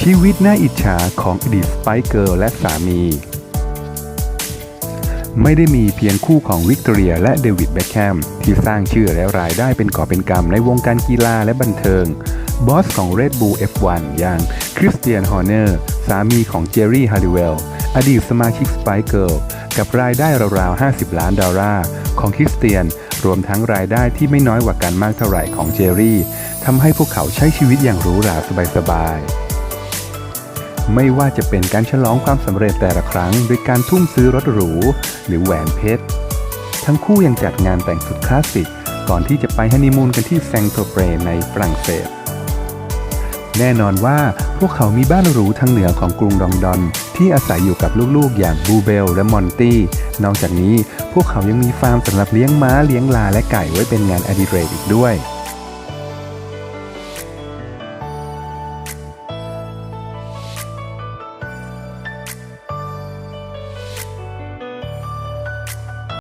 ชีวิตน่าอิจฉาของอดีตสไปเกิลและสามี ไม่ได้มีเพียงคู่ของวิกตอเรียและเดวิดแบ็คแฮมที่สร้างชื่อและรายได้เป็นก่อเป็นกำในวงการกีฬาและบันเทิง บอสของ Red Bull F1 อย่างคริสเตียนฮอร์เนอร์สามีของเจอรี่ฮาริเวลอดีตสมาชิกสไปเกิลกับรายได้ราวๆ 50 ล้านดอลลาร์ของคริสเตียน รวมทั้งรายได้ที่ไม่น้อยกว่ากันมากเท่าไหร่ของเจอรี่ทำให้พวกเขาใช้ชีวิตอย่างหรูหราสบายๆ ไม่ว่าจะเป็นการฉลองความสำเร็จแต่ละครั้งด้วยการทุ่มซื้อรถหรู หรือแหวนเพชร ทั้งคู่ยังจัดงานแต่งสุดคลาสสิก ก่อนที่จะไปฮันนีมูนกันที่แซงโตเปรในฝรั่งเศส แน่นอนว่าพวกเขามีบ้านหรูทางเหนือของกรุงลอนดอน ที่อาศัยอยู่กับลูกๆ อย่างบูเบลและมอนตี้ นอกจากนี้พวกเขายังมีฟาร์มสำหรับเลี้ยงม้าเลี้ยงลาและไก่ไว้เป็นงานอดิเรกอีกด้วย